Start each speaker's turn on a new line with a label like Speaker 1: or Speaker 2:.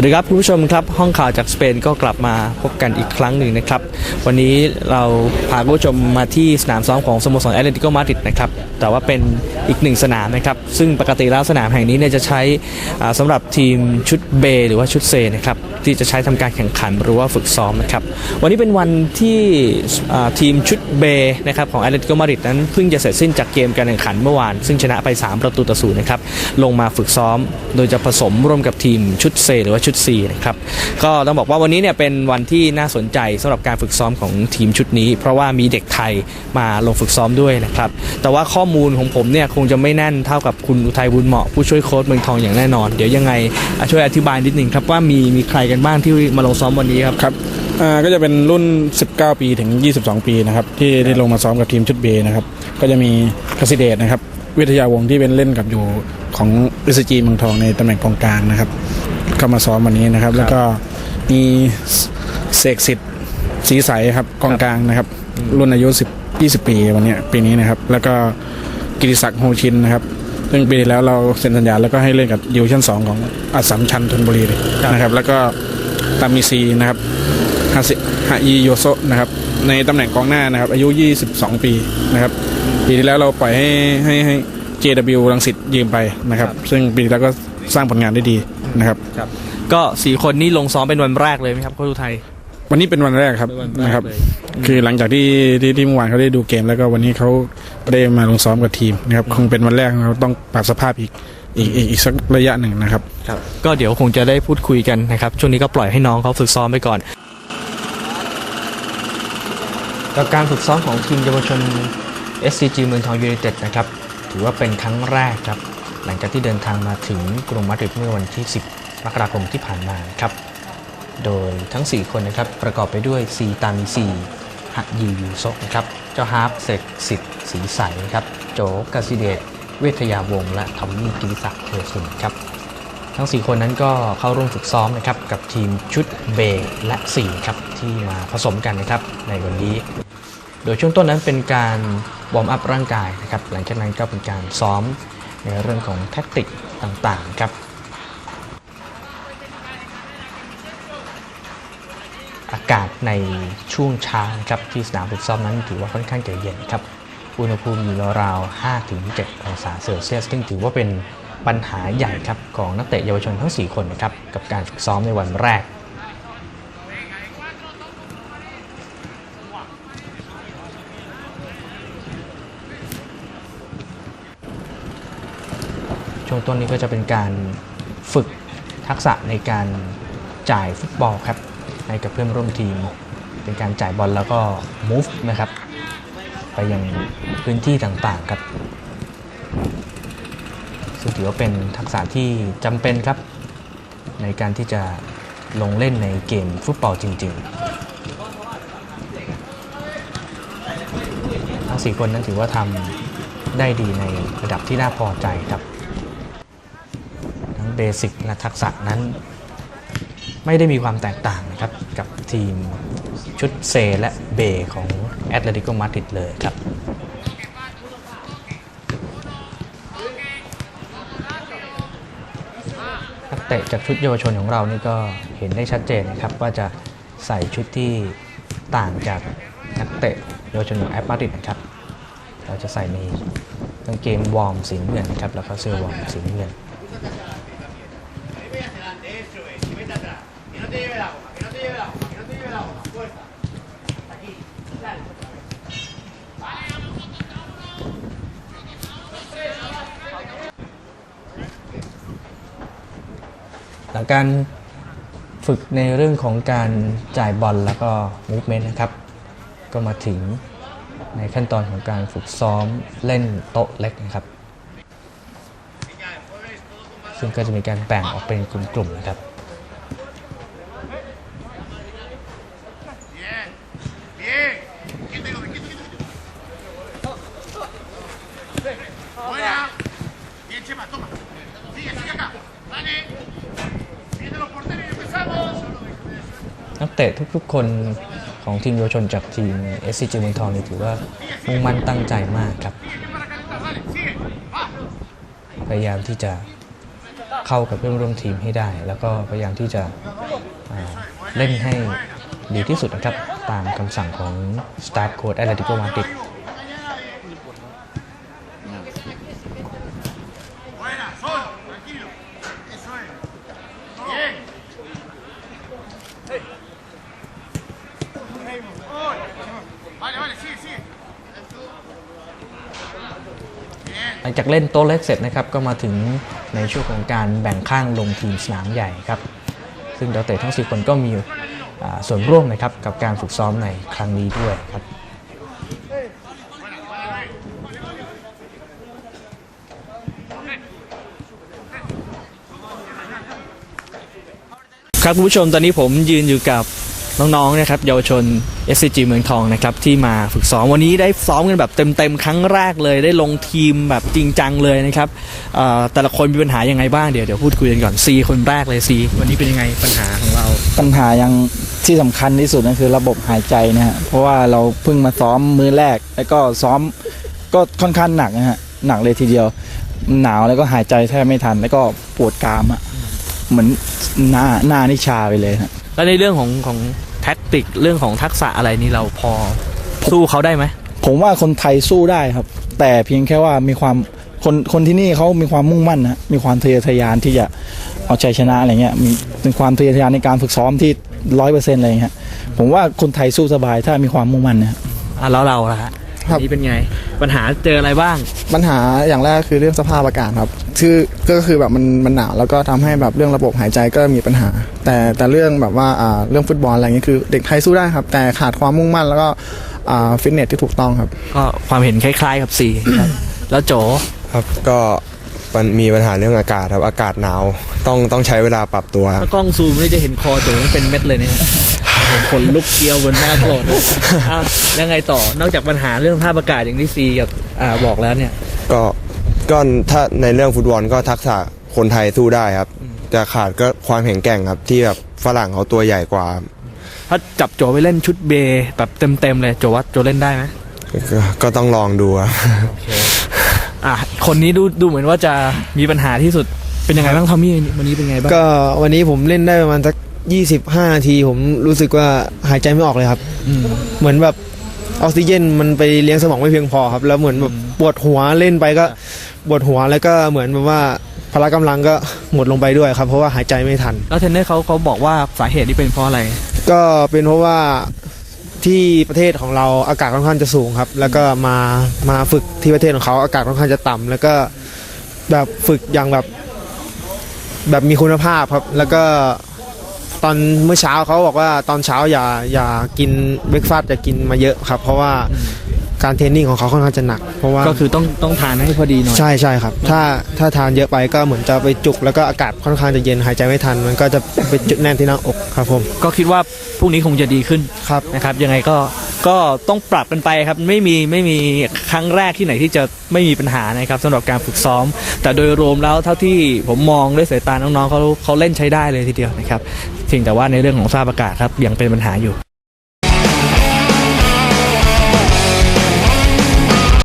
Speaker 1: วัสดีครับคุณผู้ชมครับห้องข่าวจากสเปนก็กลับมาพบกันอีกครั้งหนึ่งนะครับ วันนี้เราพาคุณผู้ชมมาที่สนามซ้อมของสโมสรแอตเลติโกมาดริดนะครับแต่ว่าเป็นอีกหนึ่งสนามนะครับ ซึ่งปกติแล้วสนามแห่งนี้เนี่ยจะใช้อ่าสำหรับทีมชุดเบหรือว่าชุดเซนะครับที่จะใช้ทำการแข่งขันหรือว่าฝึกซ้อมนะครับวันนี้เป็นวันที่ทีมชุดเบนะครับของแอตเลติโกมาดริดนั้นเพิ่งจะเสร็จสิ้นจากเกมการแข่งขันเมื่อวาน ซึ่งชนะไป 3 ประตูต่อศูนย์นะครับลงมาฝึกซ้อม โดยจะผสมร่วมกับทีมชุดเซหรือว่าชุด C นะครับก็ต้องบอกว่าวันนี้เนี่ยเป็นวันที่น่าสนใจสำหรับการฝึกซ้อมของทีมชุดนี้ เพราะว่ามีเด็กไทยมาลงฝึกซ้อมด้วยนะครับ แต่ว่าข้อมูลของผมเนี่ยคงจะไม่แน่นเท่ากับคุณอุทัยบุญเหมาะผู้ช่วยโค้ชเมืองทองอย่างแน่นอน เดี๋ยวยังไงอะช่วยอธิบายนิดหนึ่งครับว่ามีมีใครกันบ้างที่มาลงซ้อมวันนี้ครับ
Speaker 2: ครับอ่าก็จะเป็นรุ่น 19 ปีถึง 22 ปีนะครับที่ที่ลงมาซ้อมกับทีมชุดเบนะครับก็จะมีคสิเดชนะครับวิทยาวงศ์ที่เป็นเล่นกับอยู่ของอิสจีเมืองทองในตำแหน่งกองกลางนะครับ เข้ามาซ้อมวันนี้นะครับ แล้วก็มีเสกสิทธิ์สีใสครับกองกลางนะครับ รุ่นอายุ10 20 ปีวันเนี้ยปีนี้นะครับ แล้วก็กิติศักดิ์โฮชินนะครับซึ่งปีที่แล้วเราเซ็นสัญญาแล้วก็ให้เล่นกับดิวชั่น2ของอัสสัมชัญธนบุรีเลยนะครับ แล้วก็ตามิซีนะครับฮาซิฮาอีโยโซะนะครับ ในตำแหน่งกองหน้านะครับ อายุ 22 ปีนะครับปีที่แล้วเราปล่อยให้ให้ให้ JW รังสิตยืมไปนะครับ ซึ่งปีที่แล้วก็สร้างผลงานได้ดี นะครับ
Speaker 1: ก็สี่คนนี้ลงซ้อมเป็นวันแรกเลยไหมครับโค้ชอุทัย
Speaker 2: วันนี้เป็นวันแรกครับ
Speaker 1: เป็นวันแรก
Speaker 2: นะครับ
Speaker 1: เลย
Speaker 2: คือหลังจากที่ที่ที่เมื่อวานเขาได้ดูเกม แล้วก็วันนี้เขาได้มาลงซ้อมกับทีมนะครับคงเป็นวันแรกเราต้องปรับสภาพอีกอีกอีกอีกสักระยะหนึ่งนะครับ
Speaker 1: ก็เดี๋ยวคงจะได้พูดคุยกันนะครับ ช่วงนี้ก็ปล่อยให้น้องเขาฝึกซ้อมไปก่อน กับการฝึกซ้อมของทีมเยาวชน SCG เมืองทองยูไนเต็ดนะครับ ถือว่าเป็นครั้งแรกครับห ลังจากที่เดินทางมาถึงกรุงมาดริดเมื่อวันที่ 10 มกราคมที่ผ่านมาครับโดยทั้ง 4 คนนะครับประกอบไปด้วยซีตามิซีฮัยูยูโซนะครับเจ้าฮาร์ปเสกสิทธิ์สีใสครับโจกาซิเดตเวทยาวงศ์และทอมมี่กิติศักดิ์เทสุนครับทั้ง 4 คนนั้นก็เข้าร่วมฝึกซ้อมนะครับกับทีมชุดเบและ4ครับที่มาผสมกันนะครับในวันนี้ โดยช่วงต้นนั้นเป็นการวอร์มอัพร่างกายนะครับหลังจากนั้นก็เป็นการซ้อม ในเรื่องของแท็กติกต่างๆครับอากาศในช่วงเช้าครับที่สนามฝึกซ้อมนั้นถือว่าค่อนข้างจะเย็นครับ อุณหภูมิอยู่ราวๆ5-7องศาเซลเซียส ซึ่งถือว่าเป็นปัญหาใหญ่ครับของนักเตะเยาวชนทั้ง 4 คนนะครับกับการฝึกซ้อมในวันแรก ช่วงต้นนี้ก็จะเป็นการฝึกทักษะในการจ่ายฟุตบอลครับให้กับเพื่อนร่วมทีม เป็นการจ่ายบอลแล้วก็ move นะครับ ไปยังพื้นที่ต่างๆครับซึ่งถือว่าเป็นทักษะที่จำเป็นครับ ในการที่จะลงเล่นในเกมฟุตบอลจริง ๆ ทั้ง 4 คนนั้นถือว่าทำได้ดีในระดับที่น่าพอใจครับ เบสิกและทักษะนั้น ไม่ได้มีความแตกต่างนะครับ กับทีมชุดเซและเบของแอตเลติโกมาดริดเลยครับนักเตะจากชุดเยาวชนของเรานี่ก็เห็นได้ชัดเจนนะครับ ว่าจะใส่ชุดที่ต่างจากนักเตะเยาวชนของแอตมาดริดนะครับ เราจะใส่ในกางเกงวอร์มสีเงินนะครับ แล้วก็เสื้อวอร์มสีเงิน หลัง การฝึกในเรื่องของการจ่ายบอลแล้วก็มูฟเมนต์นะครับ ก็มาถึงในขั้นตอนของการฝึกซ้อมเล่นโต๊ะเล็กนะครับ ซึ่งก็จะมีการแบ่งออกเป็นกลุ่มๆนะครับ นักเตะทุกๆ คนของทีมเยาวชนจากทีม SCG เมืองทองนี่ถือว่ามุ่งมั่นตั้งใจมากครับ พยายามที่จะเข้ากับเพื่อนร่วมทีมให้ได้ แล้วก็พยายามที่จะเล่นให้ดีที่สุดนะครับ ตามคำสั่งของสตาฟโค้ดแอตเลติโกมาดริด หลังจากเล่นโต๊ะเล็กเสร็จนะครับก็มาถึงในช่วงของการแบ่งข้างลงทีมสนามใหญ่ครับซึ่งดาวเตะทั้ง 4 คนก็มีส่วนร่วมนะครับกับการฝึกซ้อมในครั้งนี้ด้วยครับครับคุณผู้ชมตอนนี้ผมยืนอยู่กับน้องๆนะครับเยาวชน SCG เมืองทองนะครับที่มาฝึกซ้อมวันนี้ได้ซ้อมกันแบบเต็มๆครั้งแรกเลยได้ลงทีมแบบจริงจังเลยนะครับเอ่อแต่ละคนมีปัญหายังไงบ้างเดี๋ยวเดี๋ยวพูดคุยกันก่อนซีคนแรกเลยซีวันนี้เป็นยังไงปัญหาของเรา
Speaker 3: ปัญหายังที่สำคัญที่สุดก็คือระบบหายใจนะฮะเพราะว่าเราเพิ่งมาซ้อมมือแรก แล้วก็ซ้อมก็ค่อนข้างหนักนะฮะหนักเลยทีเดียวหนาวแล้วก็หายใจแทบไม่ทัน แล้วก็ปวดกรามอะเหมือนหน้าหน้านี่ชาไปเลยฮะ
Speaker 1: แล้วในเรื่องของของ แท็กติกเรื่องของทักษะอะไรนี่เราพอสู้เขาได้ไหม
Speaker 3: ผมว่าคนไทยสู้ได้ครับ แต่เพียงแค่ว่ามีความคนคนที่นี่เขามีความมุ่งมั่นนะมีความทะเยอทะยานที่จะเอาชัยชนะอะไรเงี้ยมีเป็นความทะเยอทะยานในการฝึกซ้อมที่ร้อยเปอร์เซ็นต์อะไรเงี้ยผมว่าคนไทยสู้สบายถ้ามีความมุ่งมั่นนะ
Speaker 1: อะแล้วเราล่ะฮะ
Speaker 4: ครับ
Speaker 1: วันนี้เป็นไง ปัญหาเจออะไรบ้าง
Speaker 4: ปัญหาอย่างแรกคือเรื่องสภาพอากาศครับคือก็คือแบบมันมันหนาวแล้วก็ทำให้แบบเรื่องระบบหายใจก็มีปัญหา แต่แต่เรื่องแบบว่าอ่าเรื่องฟุตบอลอะไรเงี้ยคือเด็กไทยสู้ได้ครับ แต่ขาดความมุ่งมั่นแล้วก็อ่าฟิตเนสที่ถูกต้องครับ
Speaker 1: ก็ความเห็นคล้ายๆกับซีครับ แล้วโจ
Speaker 5: ครับก็มันมีปัญหาเรื่องอากาศครับอากาศหนาว ต้องต้องใช้เวลาปรับตัวครับ
Speaker 1: ถ้ากล้องซูมนี่จะเห็นคอโจมันเป็นเม็ดเลยเนี่ย ขนลุกเกลียวบนหน้าโกรธอ้าวยังไงต่อนอกจากปัญหาเรื่องภาพอากาศอย่างที่ซีกับอ่าบอกแล้วเนี่ย
Speaker 5: ก็ก็ถ้าในเรื่องฟุตบอลก็ทักษะคนไทยสู้ได้ครับแต่ขาดก็ความแข็งแกร่งครับ ที่แบบฝรั่งเขาตัวใหญ่กว่า
Speaker 1: ถ้าจับโจไปเล่นชุดเบย์แบบเต็มๆเลยโจว่าโจเล่นได้ไหม
Speaker 5: ก็ก็ต้องลองดูครับ
Speaker 1: อะคนนี้ดูดูเหมือนว่าจะมีปัญหาที่สุดเป็นยังไงบ้างทอมมี่วันนี้เป็นไงบ้าง
Speaker 6: ก็วันนี้ผมเล่นได้ประมาณสัก 25นาทีผมรู้สึกว่าหายใจไม่ออกเลยครับ
Speaker 1: อืม
Speaker 6: เหมือนแบบออกซิเจนมันไปเลี้ยงสมองไม่เพียงพอครับ แล้วเหมือนแบบปวดหัวเล่นไปก็ปวดหัวแล้วก็เหมือนแบบว่าพละกำลังก็หมดลงไปด้วยครับ เพราะว่าหายใจไม่ทัน
Speaker 1: แล้วเทรนเนอร์เขาเขาบอกว่าสาเหตุที่เป็นเพราะอะไร
Speaker 6: ก็เป็นเพราะว่าที่ประเทศของเราอากาศค่อนข้างจะสูงครับ แล้วก็มามาฝึกที่ประเทศของเขาอากาศค่อนข้างจะต่ำแล้วก็แบบฝึกอย่างแบบ แบบมีคุณภาพครับ แล้วก็ ตอนเมื่อเช้าเขาบอกว่าตอนเช้าอย่าอย่ากินเบรกฟาสต์อย่ากินมาเยอะครับ เพราะว่าการเทรนนิ่งของเขาค่อนข้างจะหนัก เพราะว่า
Speaker 1: ก็คือต้องต้องทานให้พอดีหน่อย
Speaker 6: ใช่ใช่ครับ ถ้าถ้าทานเยอะไปก็เหมือนจะไปจุก แล้วก็อากาศค่อนข้างจะเย็นหายใจไม่ทัน มันก็จะไปจุดแน่นที่หน้าอกครับผม
Speaker 1: ก็คิดว่าพรุ่งนี้คงจะดีขึ้น
Speaker 6: ครับ
Speaker 1: นะครับ ยังไงก็ก็ต้องปรับกันไปครับไม่มีไม่มีครั้งแรกที่ไหนที่จะไม่มีปัญหานะครับสำหรับการฝึกซ้อม แต่โดยรวมแล้วเท่าที่ผมมองด้วยสายตาน้องๆเขาเขาเล่นใช้ได้เลยทีเดียวนะครับ เพียงแต่ว่าในเรื่องของสภาพอากาศครับยังเป็นปัญหาอยู่